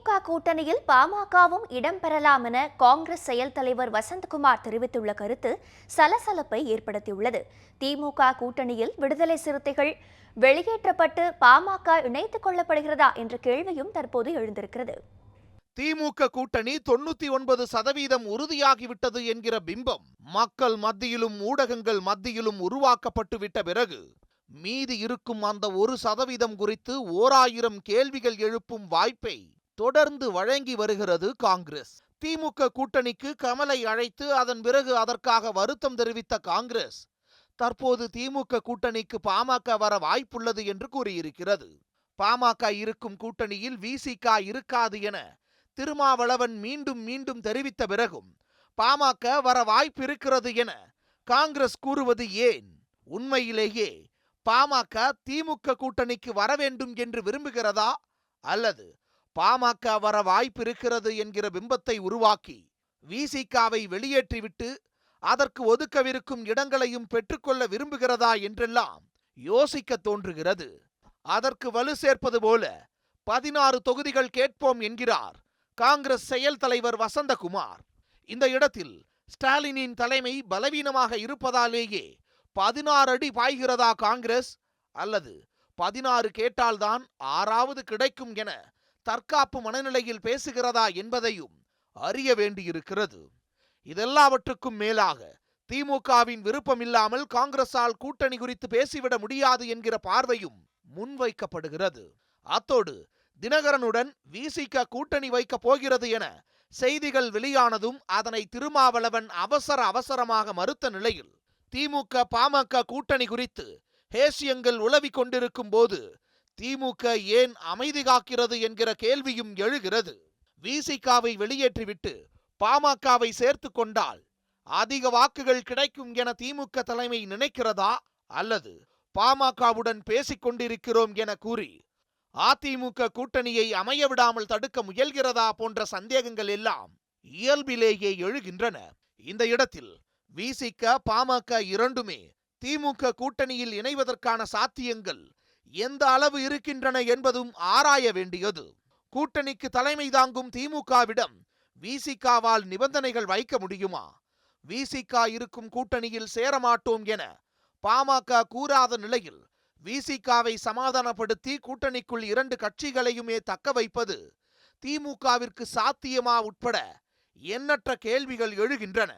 திமுக கூட்டணியில் பாமகவும் இடம்பெறலாம் என காங்கிரஸ் செயல் தலைவர் வசந்தகுமார் தெரிவித்துள்ள கருத்து சலசலப்பை ஏற்படுத்தியுள்ளது. திமுக கூட்டணியில் விடுதலை சிறுத்தைகள் வெளியேற்றப்பட்டு பாமக இணைத்துக் கொள்ளப்படுகிறதா என்ற கேள்வியும் தற்போது எழுந்திருக்கிறது. திமுக கூட்டணி தொண்ணூத்தி ஒன்பது சதவீதம் உறுதியாகிவிட்டது என்கிற பிம்பம் மக்கள் மத்தியிலும் ஊடகங்கள் மத்தியிலும் உருவாக்கப்பட்டு விட்ட பிறகு மீதி இருக்கும் அந்த ஒரு சதவீதம் குறித்து ஓராயிரம் கேள்விகள் எழுப்பும் வாய்ப்பை தொடர்ந்து வழங்கி வருகிறது காங்கிரஸ். திமுக கூட்டணிக்கு கமலை அழைத்து அதன் பிறகு அதற்காக வருத்தம் தெரிவித்த காங்கிரஸ். தற்போது திமுக கூட்டணிக்கு பாமக வர வாய்ப்புள்ளது என்று கூறியிருக்கிறது. பாமக இருக்கும் கூட்டணியில் விசிக இருக்காது என திருமாவளவன் மீண்டும் மீண்டும் தெரிவித்த பிறகும் பாமக வர வாய்ப்பிருக்கிறது என காங்கிரஸ் கூறுவது ஏன்? உண்மையிலேயே பாமக திமுக கூட்டணிக்கு வர வேண்டும் என்று விரும்புகிறதா அல்லது பாமக வர வாய்ப்பிருக்கிறது என்கிற பிம்பத்தை உருவாக்கி விசிகாவை வெளியேற்றிவிட்டு அதற்கு ஒதுக்கவிருக்கும் இடங்களையும் பெற்றுக்கொள்ள விரும்புகிறதா என்றெல்லாம் யோசிக்க தோன்றுகிறது. அதற்கு வலு சேர்ப்பது போல பதினாறு தொகுதிகள் கேட்போம் என்கிறார் காங்கிரஸ் செயல் தலைவர் வசந்தகுமார். இந்த இடத்தில் ஸ்டாலினின் தலைமை பலவீனமாக இருப்பதாலேயே பதினாறு அடி பாய்கிறதா காங்கிரஸ்? அல்லது பதினாறு கேட்டால்தான் ஆறாவது கிடைக்கும் என தற்காப்பு மனநிலையில் பேசுகிறதா என்பதையும் அறிய வேண்டியிருக்கிறது. இதெல்லாவற்றுக்கும் மேலாக திமுகவின் விருப்பமில்லாமல் காங்கிரசால் கூட்டணி குறித்து பேசிவிட முடியாது என்கிற பார்வையும் முன்வைக்கப்படுகிறது. அத்தோடு தினகரனுடன் விசிக கூட்டணி வைக்கப் போகிறது என செய்திகள் வெளியானதும் அதனை திருமாவளவன் அவசர அவசரமாக மறுத்த நிலையில் திமுக பாமக கூட்டணி குறித்து ஹேசியங்கள் உளவிக் கொண்டிருக்கும் போது திமுக ஏன் அமைதி காக்கிறது என்கிற கேள்வியும் எழுகிறது. விசிகாவை வெளியேற்றிவிட்டு பாமகவை சேர்த்து கொண்டால் அதிக வாக்குகள் கிடைக்கும் என திமுக தலைமை நினைக்கிறதா? அல்லது பாமகவுடன் பேசிக் கொண்டிருக்கிறோம் என கூறி அதிமுக கூட்டணியை அமைய விடாமல் தடுக்க முயல்கிறதா போன்ற சந்தேகங்கள் எல்லாம் இயல்பிலேயே எழுகின்றன. இந்த இடத்தில் விசிக பாமக இரண்டுமே திமுக கூட்டணியில் இணைவதற்கான சாத்தியங்கள் எந்த அளவு இருக்கின்றன என்பதும் ஆராய வேண்டியது. கூட்டணிக்கு தலைமை தாங்கும் திமுகவிடம் விசிகாவால் நிபந்தனைகள் வைக்க முடியுமா? விசிகா இருக்கும் கூட்டணியில் சேரமாட்டோம் என பாமக கூறாத நிலையில் விசிகாவை சமாதானப்படுத்தி கூட்டணிக்குள் இரண்டு கட்சிகளையுமே தக்க வைப்பது திமுகவிற்கு சாத்தியமா உட்பட எண்ணற்ற கேள்விகள் எழுகின்றன.